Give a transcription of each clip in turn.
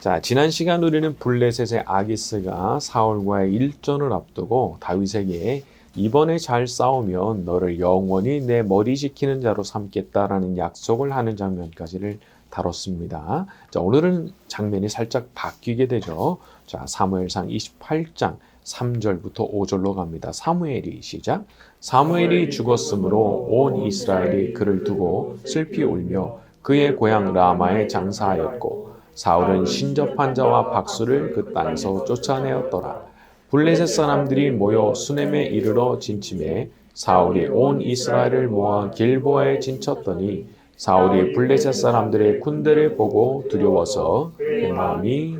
자, 지난 시간 우리는 블레셋의 아기스가 사울과의 일전을 앞두고 다윗에게 이번에 잘 싸우면 너를 영원히 내 머리 지키는 자로 삼겠다라는 약속을 하는 장면까지를 다뤘습니다. 자, 오늘은 장면이 살짝 바뀌게 되죠. 자, 사무엘상 28장 3절부터 5절로 갑니다. 사무엘이 시작. 사무엘이 죽었으므로 온 이스라엘이 그를 두고 슬피 울며 그의 고향 라마에 장사하였고 사울은 신접한 자와 박수를 그 땅에서 쫓아내었더라. 블레셋 사람들이 모여 수넴에 이르러 진침해 사울이 온 이스라엘을 모아 길보아에 진쳤더니 사울이 블레셋 사람들의 군대를 보고 두려워서 그 마음이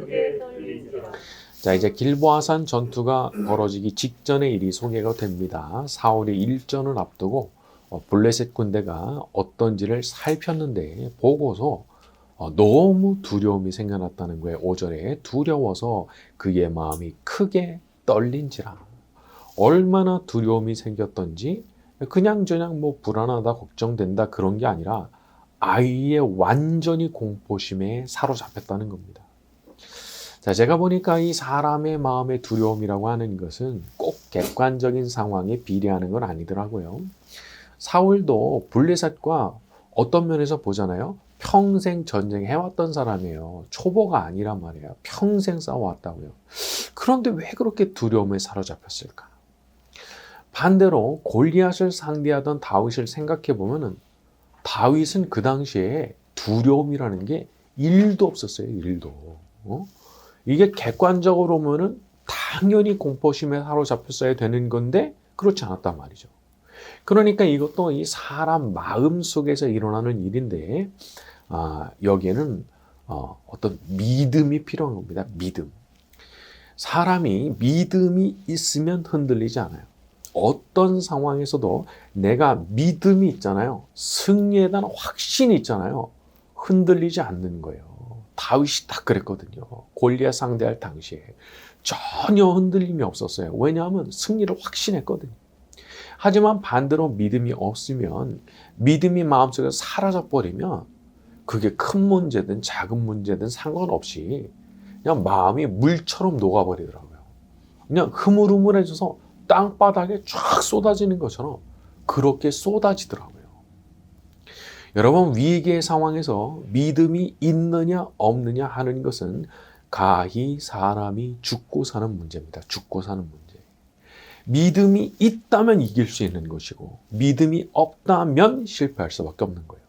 자 이제 길보아산 전투가 벌어지기 직전의 일이 소개가 됩니다. 사울이 일전을 앞두고 어, 블레셋 군대가 어떤지를 살폈는데 보고서 어, 너무 두려움이 생겨났다는 거예요. 5절에 두려워서 그의 마음이 크게 떨린지라. 얼마나 두려움이 생겼던지 그냥 저냥 뭐 불안하다 걱정된다 그런 게 아니라 아예 완전히 공포심에 사로잡혔다는 겁니다. 자, 제가 보니까 이 사람의 마음의 두려움이라고 하는 것은 꼭 객관적인 상황에 비례하는 건 아니더라고요. 사울도 블레셋과 어떤 면에서 보잖아요. 평생 전쟁 해왔던 사람이에요. 초보가 아니란 말이에요. 평생 싸워왔다고요. 그런데 왜 그렇게 두려움에 사로잡혔을까? 반대로 골리앗을 상대하던 다윗을 생각해 보면은 다윗은 그 당시에 두려움이라는 게 일도 없었어요. 일도. 어? 이게 객관적으로 보면은 당연히 공포심에 사로잡혔어야 되는 건데 그렇지 않았단 말이죠. 그러니까 이것도 이 사람 마음 속에서 일어나는 일인데 아, 여기에는 어, 어떤 믿음이 필요한 겁니다. 믿음. 사람이 믿음이 있으면 흔들리지 않아요. 어떤 상황에서도 내가 믿음이 있잖아요. 승리에 대한 확신이 있잖아요. 흔들리지 않는 거예요. 다윗이 딱 그랬거든요. 골리앗 상대할 당시에 전혀 흔들림이 없었어요. 왜냐하면 승리를 확신했거든요. 하지만 반대로 믿음이 없으면 믿음이 마음속에 사라져 버리면 그게 큰 문제든 작은 문제든 상관없이 그냥 마음이 물처럼 녹아버리더라고요. 그냥 흐물흐물해져서 땅바닥에 쫙 쏟아지는 것처럼 그렇게 쏟아지더라고요. 여러분 위기의 상황에서 믿음이 있느냐 없느냐 하는 것은 가히 사람이 죽고 사는 문제입니다. 죽고 사는 문제. 믿음이 있다면 이길 수 있는 것이고 믿음이 없다면 실패할 수밖에 없는 거예요.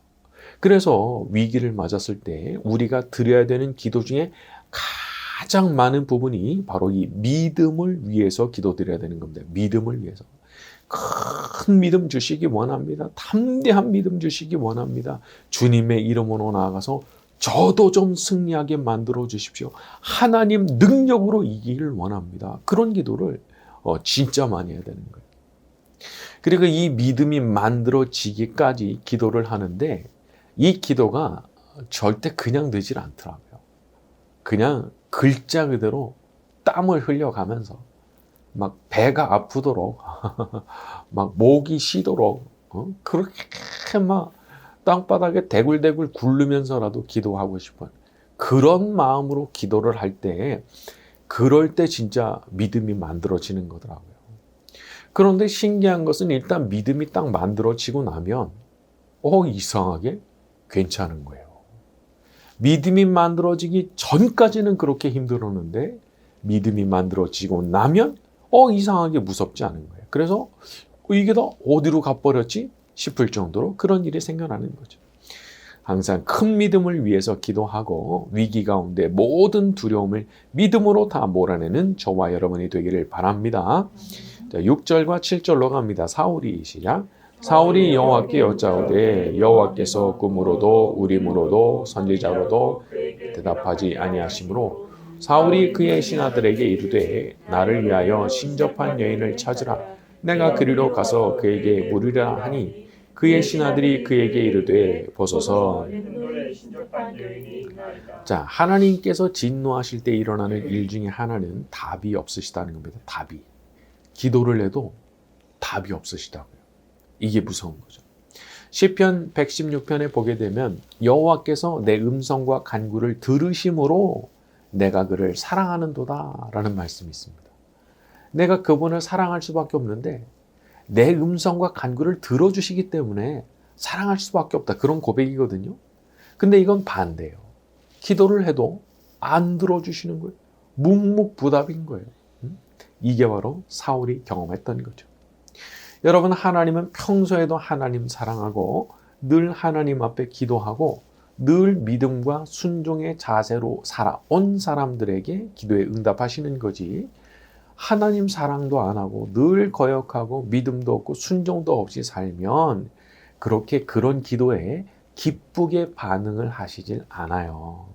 그래서 위기를 맞았을 때 우리가 드려야 되는 기도 중에 가장 많은 부분이 바로 이 믿음을 위해서 기도드려야 되는 겁니다. 믿음을 위해서. 큰 믿음 주시기 원합니다. 담대한 믿음 주시기 원합니다. 주님의 이름으로 나아가서 저도 좀 승리하게 만들어 주십시오. 하나님 능력으로 이기를 원합니다. 그런 기도를 어, 진짜 많이 해야 되는 거예요. 그리고 이 믿음이 만들어지기까지 기도를 하는데 이 기도가 절대 그냥 되질 않더라고요. 그냥 글자 그대로 땀을 흘려가면서 막 배가 아프도록 막 목이 쉬도록 어? 그렇게 막 땅바닥에 대굴대굴 굴르면서라도 기도하고 싶은 그런 마음으로 기도를 할 때 그럴 때 진짜 믿음이 만들어지는 거더라고요. 그런데 신기한 것은 일단 믿음이 딱 만들어지고 나면 어 이상하게 괜찮은 거예요. 믿음이 만들어지기 전까지는 그렇게 힘들었는데 믿음이 만들어지고 나면 어 이상하게 무섭지 않은 거예요. 그래서 어, 이게 다 어디로 가버렸지 싶을 정도로 그런 일이 생겨나는 거죠. 항상 큰 믿음을 위해서 기도하고 위기 가운데 모든 두려움을 믿음으로 다 몰아내는 저와 여러분이 되기를 바랍니다. 자, 6절과 7절로 갑니다. 사울이 시작. 사울이 여호와께 여짜오되 여호와께서 꿈으로도 우림으로도 선지자로도 대답하지 아니하시므로 사울이 그의 신하들에게 이르되 나를 위하여 신접한 여인을 찾으라 내가 그리로 가서 그에게 물으라 하니 그의 신하들이 그에게 이르되 보소서 자 하나님께서 진노하실 때 일어나는 일 중에 하나는 답이 없으시다는 겁니다 답이 기도를 해도 답이 없으시다고요 이게 무서운 거죠. 시편 116편에 보게 되면 여호와께서 내 음성과 간구를 들으심으로 내가 그를 사랑하는도다라는 말씀이 있습니다. 내가 그분을 사랑할 수밖에 없는데 내 음성과 간구를 들어주시기 때문에 사랑할 수밖에 없다. 그런 고백이거든요. 근데 이건 반대예요. 기도를 해도 안 들어주시는 거예요. 묵묵부답인 거예요. 음? 이게 바로 사울이 경험했던 거죠. 여러분, 하나님은 평소에도 하나님 사랑하고 늘 하나님 앞에 기도하고 늘 믿음과 순종의 자세로 살아온 사람들에게 기도에 응답하시는 거지. 하나님 사랑도 안 하고 늘 거역하고 믿음도 없고 순종도 없이 살면 그렇게 그런 기도에 기쁘게 반응을 하시질 않아요.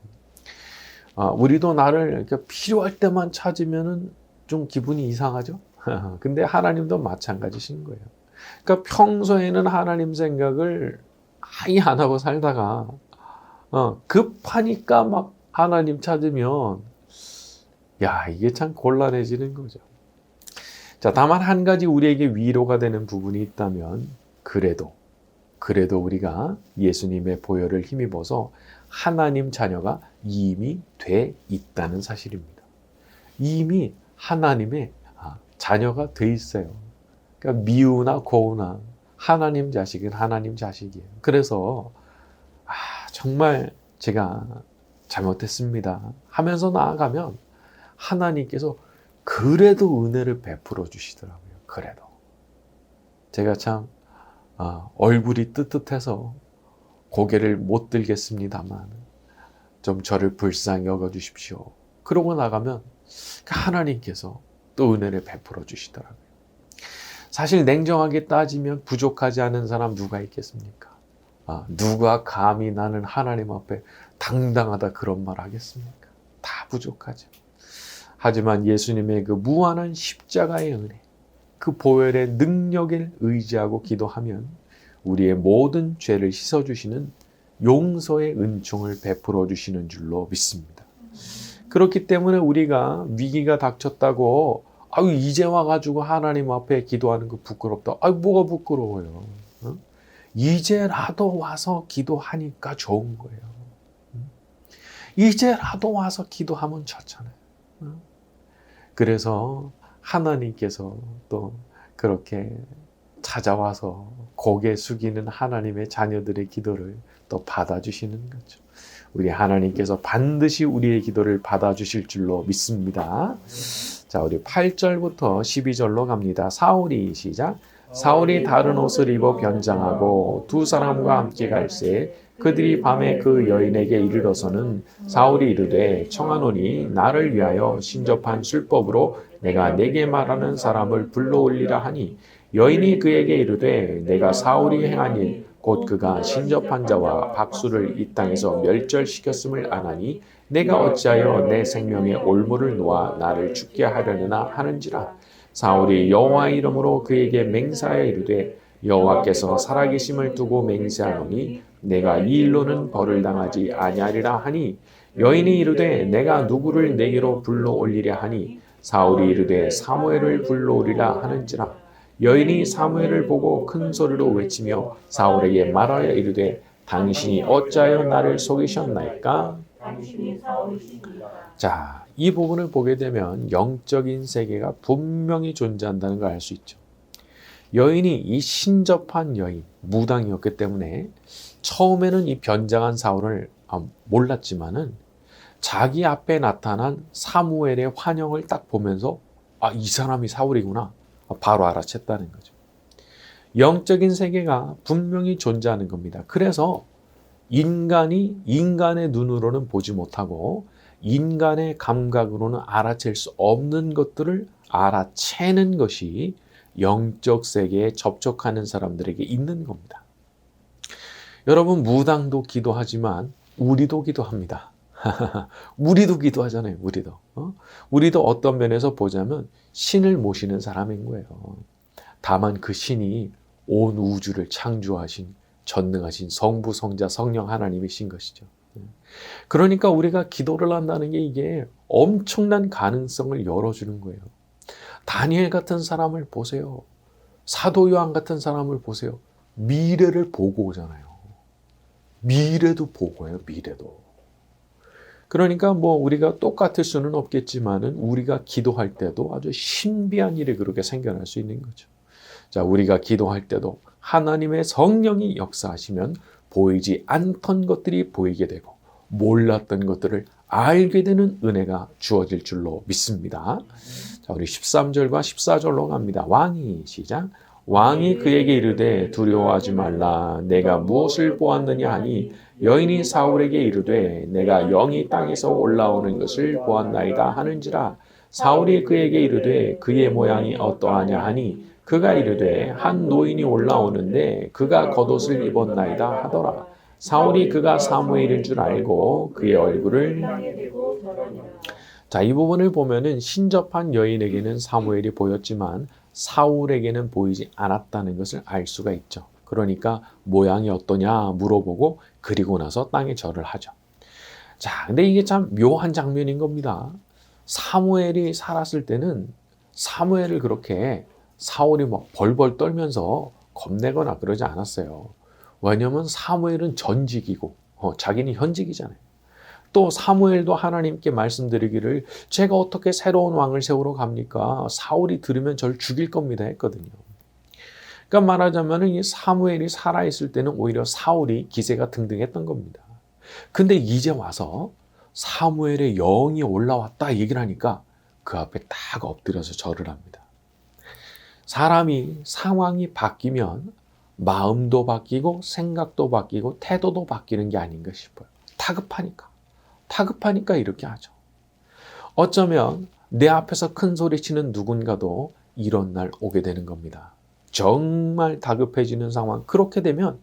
아, 우리도 나를 이렇게 필요할 때만 찾으면은 좀 기분이 이상하죠? 근데 하나님도 마찬가지신 거예요. 그러니까 평소에는 하나님 생각을 아예 안 하고 살다가 어, 급하니까 막 하나님 찾으면 야 이게 참 곤란해지는 거죠. 자 다만 한 가지 우리에게 위로가 되는 부분이 있다면 그래도 그래도 우리가 예수님의 보혈을 힘입어서 하나님 자녀가 이미 돼 있다는 사실입니다. 이미 하나님의 아, 자녀가 돼 있어요. 그러니까 미우나 고우나 하나님 자식은 하나님 자식이에요. 그래서 아, 정말 제가 잘못했습니다 하면서 나아가면 하나님께서 그래도 은혜를 베풀어 주시더라고요. 그래도 제가 참 아, 얼굴이 뜨뜻해서 고개를 못 들겠습니다만 좀 저를 불쌍히 여겨 주십시오. 그러고 나가면 하나님께서 또 은혜를 베풀어 주시더라고요. 사실 냉정하게 따지면 부족하지 않은 사람 누가 있겠습니까? 아, 누가 감히 나는 하나님 앞에 당당하다 그런 말 하겠습니까? 다 부족하죠. 하지만 예수님의 그 무한한 십자가의 은혜, 그 보혈의 능력을 의지하고 기도하면 우리의 모든 죄를 씻어주시는 용서의 은총을 베풀어 주시는 줄로 믿습니다. 그렇기 때문에 우리가 위기가 닥쳤다고 아유 이제 와가지고 하나님 앞에 기도하는 거 부끄럽다. 아유 뭐가 부끄러워요. 어? 이제라도 와서 기도하니까 좋은 거예요. 이제라도 와서 기도하면 좋잖아요. 어? 그래서 하나님께서 또 그렇게 찾아와서 고개 숙이는 하나님의 자녀들의 기도를 또 받아주시는 거죠. 우리 하나님께서 반드시 우리의 기도를 받아주실 줄로 믿습니다. 자, 우리 8절부터 12절로 갑니다. 사울이 시작. 사울이 다른 옷을 입어 변장하고 두 사람과 함께 갈새 그들이 밤에 그 여인에게 이르러서는 사울이 이르되 청하노니 나를 위하여 신접한 술법으로 내가 내게 말하는 사람을 불러올리라 하니 여인이 그에게 이르되 내가 사울이 행한 일 곧 그가 신접한 자와 박수를 이 땅에서 멸절시켰음을 아나니 내가 어찌하여 내 생명의 올무를 놓아 나를 죽게 하려느나 하는지라. 사울이 여호와 이름으로 그에게 맹세하여 이르되 여호와께서 살아계심을 두고 맹세하노니 내가 이 일로는 벌을 당하지 아니하리라 하니 여인이 이르되 내가 누구를 내게로 불러 올리랴 하니 사울이 이르되 사무엘을 불러 오리라 하는지라 여인이 사무엘을 보고 큰 소리로 외치며 사울에게 말하여 이르되 당신이 어찌하여 나를 속이셨나이까? 자, 이 부분을 보게 되면 영적인 세계가 분명히 존재한다는 걸 알 수 있죠. 여인이 이 신접한 여인, 무당이었기 때문에 처음에는 이 변장한 사울을 아, 몰랐지만은 자기 앞에 나타난 사무엘의 환영을 딱 보면서 아, 이 사람이 사울이구나. 바로 알아챘다는 거죠. 영적인 세계가 분명히 존재하는 겁니다. 그래서 인간이 인간의 눈으로는 보지 못하고 인간의 감각으로는 알아챌 수 없는 것들을 알아채는 것이 영적 세계에 접촉하는 사람들에게 있는 겁니다. 여러분, 무당도 기도하지만 우리도 기도합니다. 우리도 기도하잖아요, 우리도. 어? 우리도 어떤 면에서 보자면 신을 모시는 사람인 거예요. 다만 그 신이 온 우주를 창조하신 전능하신 성부, 성자, 성령 하나님이신 것이죠. 그러니까 우리가 기도를 한다는 게 이게 엄청난 가능성을 열어주는 거예요. 다니엘 같은 사람을 보세요. 사도 요한 같은 사람을 보세요. 미래를 보고 오잖아요. 미래도 보고요, 미래도. 그러니까 뭐 우리가 똑같을 수는 없겠지만은 우리가 기도할 때도 아주 신비한 일이 그렇게 생겨날 수 있는 거죠. 자, 우리가 기도할 때도 하나님의 성령이 역사하시면 보이지 않던 것들이 보이게 되고 몰랐던 것들을 알게 되는 은혜가 주어질 줄로 믿습니다. 자, 우리 13절과 14절로 갑니다. 왕이 시작. 왕이 그에게 이르되 두려워하지 말라 내가 무엇을 보았느냐 하니 여인이 사울에게 이르되 내가 영이 땅에서 올라오는 것을 보았나이다 하는지라 사울이 그에게 이르되 그의 모양이 어떠하냐 하니 그가 이르되 한 노인이 올라오는데 그가 겉옷을 입었나이다 하더라 사울이 그가 사무엘인 줄 알고 그의 얼굴을. 자, 이 부분을 보면은 신접한 여인에게는 사무엘이 보였지만 사울에게는 보이지 않았다는 것을 알 수가 있죠. 그러니까 모양이 어떠냐 물어보고 그리고 나서 땅에 절을 하죠. 자, 근데 이게 참 묘한 장면인 겁니다. 사무엘이 살았을 때는 사무엘을 그렇게 사울이 막 벌벌 떨면서 겁내거나 그러지 않았어요. 왜냐면 사무엘은 전직이고 어, 자기는 현직이잖아요. 또 사무엘도 하나님께 말씀드리기를 제가 어떻게 새로운 왕을 세우러 갑니까? 사울이 들으면 저를 죽일 겁니다 했거든요. 그러니까 말하자면 이 사무엘이 살아있을 때는 오히려 사울이 기세가 등등했던 겁니다. 근데 이제 와서 사무엘의 영이 올라왔다 얘기를 하니까 그 앞에 딱 엎드려서 절을 합니다. 사람이 상황이 바뀌면 마음도 바뀌고 생각도 바뀌고 태도도 바뀌는 게 아닌가 싶어요. 다급하니까. 다급하니까 이렇게 하죠. 어쩌면 내 앞에서 큰 소리 치는 누군가도 이런 날 오게 되는 겁니다. 정말 다급해지는 상황. 그렇게 되면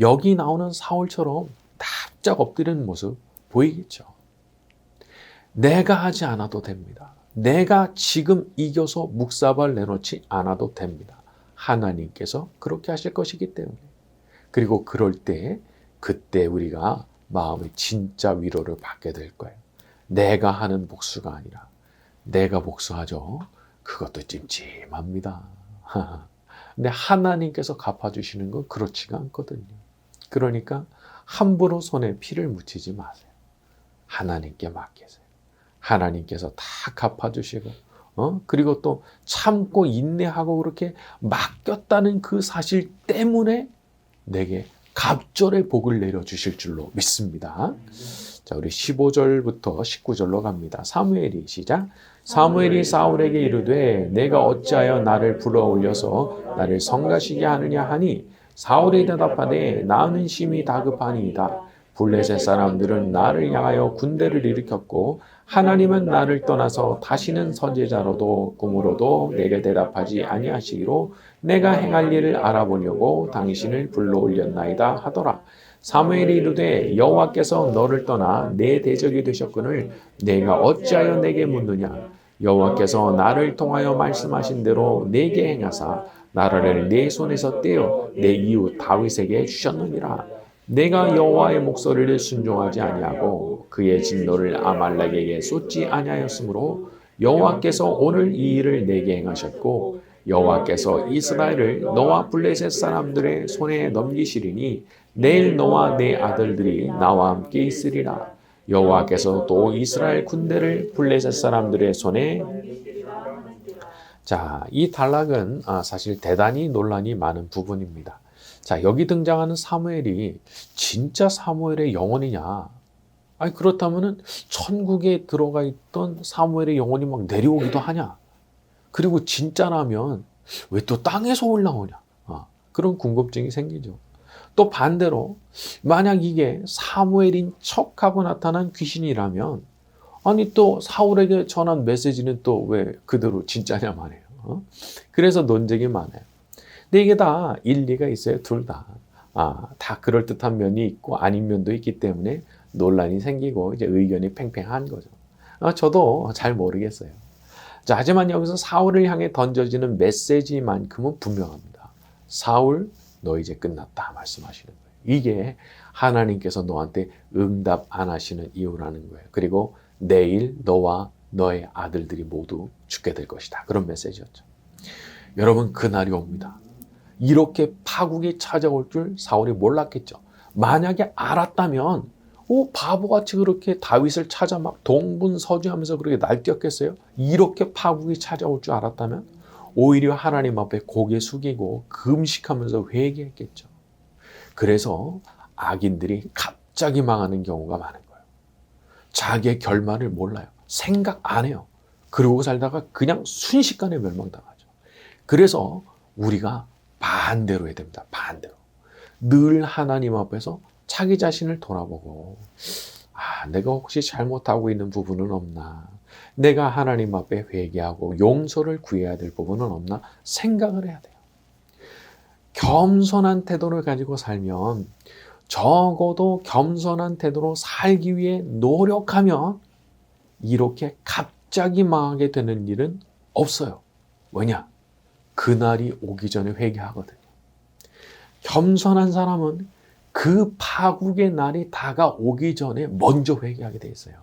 여기 나오는 사울처럼 납작 엎드리는 모습 보이겠죠. 내가 하지 않아도 됩니다. 내가 지금 이겨서 묵사발 내놓지 않아도 됩니다. 하나님께서 그렇게 하실 것이기 때문에. 그리고 그럴 때, 그때 우리가 마음의 진짜 위로를 받게 될 거예요. 내가 하는 복수가 아니라 내가 복수하죠. 그것도 찜찜합니다. 근데 하나님께서 갚아주시는 건 그렇지가 않거든요. 그러니까 함부로 손에 피를 묻히지 마세요. 하나님께 맡기세요. 하나님께서 다 갚아주시고, 어? 그리고 또 참고 인내하고 그렇게 맡겼다는 그 사실 때문에 내게 갑절의 복을 내려주실 줄로 믿습니다. 자, 우리 15절부터 19절로 갑니다. 사무엘이 시작. 사무엘이 사울에게 이르되 내가 어찌하여 나를 불러 올려서 나를 성가시게 하느냐 하니 사울이 대답하되 나는 심히 다급하니이다. 블레셋 사람들은 나를 향하여 군대를 일으켰고 하나님은 나를 떠나서 다시는 선제자로도 꿈으로도 내게 대답하지 아니하시기로 내가 행할 일을 알아보려고 당신을 불러 올렸나이다 하더라. 사무엘이 이르되 여호와께서 너를 떠나 내 대적이 되셨거늘 내가 어찌하여 내게 묻느냐 여호와께서 나를 통하여 말씀하신 대로 내게 행하사 나라를 내 손에서 떼어 내 이웃 다윗에게 주셨느니라 내가 여호와의 목소리를 순종하지 아니하고 그의 진노를 아말렉에게 쏟지 아니하였으므로 여호와께서 오늘 이 일을 내게 행하셨고 여호와께서 이스라엘을 너와 블레셋 사람들의 손에 넘기시리니 내일 너와 내 아들들이 나와 함께 있으리라 여호와께서 또 이스라엘 군대를 블레셋 사람들의 손에 자, 이 단락은 아, 사실 대단히 논란이 많은 부분입니다. 자, 여기 등장하는 사무엘이 진짜 사무엘의 영혼이냐? 아니, 그렇다면은 천국에 들어가 있던 사무엘의 영혼이 막 내려오기도 하냐? 그리고 진짜라면 왜 또 땅에서 올라오냐? 아, 그런 궁금증이 생기죠. 또 반대로 만약 이게 사무엘인 척하고 나타난 귀신이라면 아니 또 사울에게 전한 메시지는 또 왜 그대로 진짜냐 말이에요. 어? 그래서 논쟁이 많아요. 근데 이게 다 일리가 있어요. 둘 다. 아, 다 그럴듯한 면이 있고 아닌 면도 있기 때문에 논란이 생기고 이제 의견이 팽팽한 거죠. 아, 저도 잘 모르겠어요. 자, 하지만 여기서 사울을 향해 던져지는 메시지만큼은 분명합니다. 사울, 너 이제 끝났다 말씀하시는 거예요. 이게 하나님께서 너한테 응답 안 하시는 이유라는 거예요. 그리고 내일 너와 너의 아들들이 모두 죽게 될 것이다. 그런 메시지였죠. 여러분 그날이 옵니다. 이렇게 파국이 찾아올 줄 사울이 몰랐겠죠. 만약에 알았다면 오 바보같이 그렇게 다윗을 찾아 막 동분서주하면서 그렇게 날뛰었겠어요? 이렇게 파국이 찾아올 줄 알았다면 오히려 하나님 앞에 고개 숙이고 금식하면서 회개했겠죠. 그래서 악인들이 갑자기 망하는 경우가 많은 거예요. 자기의 결말을 몰라요. 생각 안 해요. 그러고 살다가 그냥 순식간에 멸망당하죠. 그래서 우리가 반대로 해야 됩니다. 반대로. 늘 하나님 앞에서 자기 자신을 돌아보고, 아, 내가 혹시 잘못하고 있는 부분은 없나? 내가 하나님 앞에 회개하고 용서를 구해야 될 부분은 없나? 생각을 해야 돼요. 겸손한 태도를 가지고 살면 적어도 겸손한 태도로 살기 위해 노력하면 이렇게 갑자기 망하게 되는 일은 없어요. 왜냐? 그날이 오기 전에 회개하거든요. 겸손한 사람은 그 파국의 날이 다가오기 전에 먼저 회개하게 돼 있어요.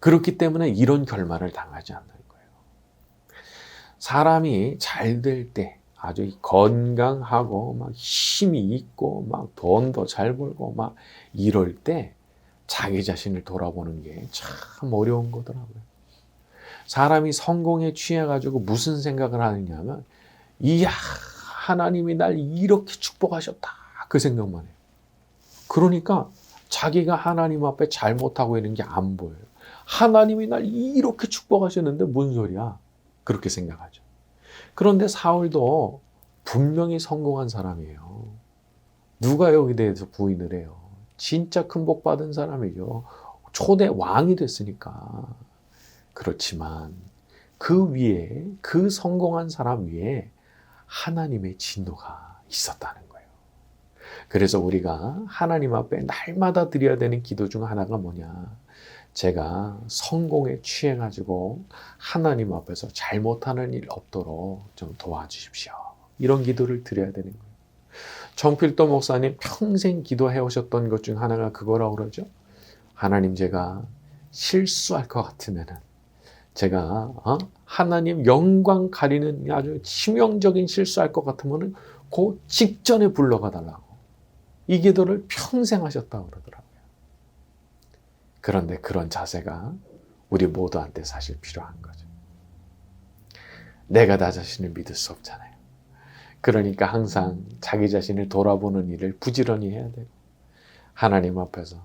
그렇기 때문에 이런 결말을 당하지 않는 거예요. 사람이 잘 될 때 아주 건강하고 막 힘이 있고 막 돈도 잘 벌고 막 이럴 때 자기 자신을 돌아보는 게 참 어려운 거더라고요. 사람이 성공에 취해가지고 무슨 생각을 하느냐면 이야 하나님이 날 이렇게 축복하셨다 그 생각만 해요. 그러니까 자기가 하나님 앞에 잘못하고 있는 게 안 보여요. 하나님이 날 이렇게 축복하셨는데 뭔 소리야? 그렇게 생각하죠. 그런데 사울도 분명히 성공한 사람이에요. 누가 여기 대해서 부인을 해요? 진짜 큰 복 받은 사람이죠. 초대 왕이 됐으니까. 그렇지만 그 위에, 그 성공한 사람 위에 하나님의 진노가 있었다는 거예요. 그래서 우리가 하나님 앞에 날마다 드려야 되는 기도 중 하나가 뭐냐? 제가 성공에 취해 가지고 하나님 앞에서 잘못하는 일 없도록 좀 도와주십시오. 이런 기도를 드려야 되는 거예요. 정필도 목사님 평생 기도해 오셨던 것 중 하나가 그거라고 그러죠. 하나님 제가 실수할 것 같으면은 제가 어? 하나님 영광 가리는 아주 치명적인 실수할 것 같으면은 그 직전에 불러가 달라고 이 기도를 평생 하셨다고 그러더라고요. 그런데 그런 자세가 우리 모두한테 사실 필요한 거죠. 내가 나 자신을 믿을 수 없잖아요. 그러니까 항상 자기 자신을 돌아보는 일을 부지런히 해야 되고 하나님 앞에서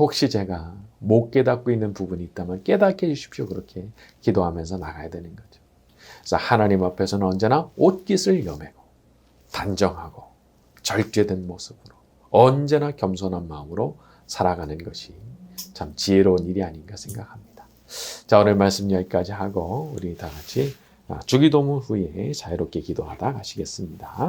혹시 제가 못 깨닫고 있는 부분이 있다면 깨닫게 해주십시오. 그렇게 기도하면서 나가야 되는 거죠. 그래서 하나님 앞에서는 언제나 옷깃을 여매고 단정하고 절제된 모습으로 언제나 겸손한 마음으로 살아가는 것이 참 지혜로운 일이 아닌가 생각합니다. 자, 오늘 말씀 여기까지 하고 우리 다 같이 주기도문 후에 자유롭게 기도하다 가시겠습니다.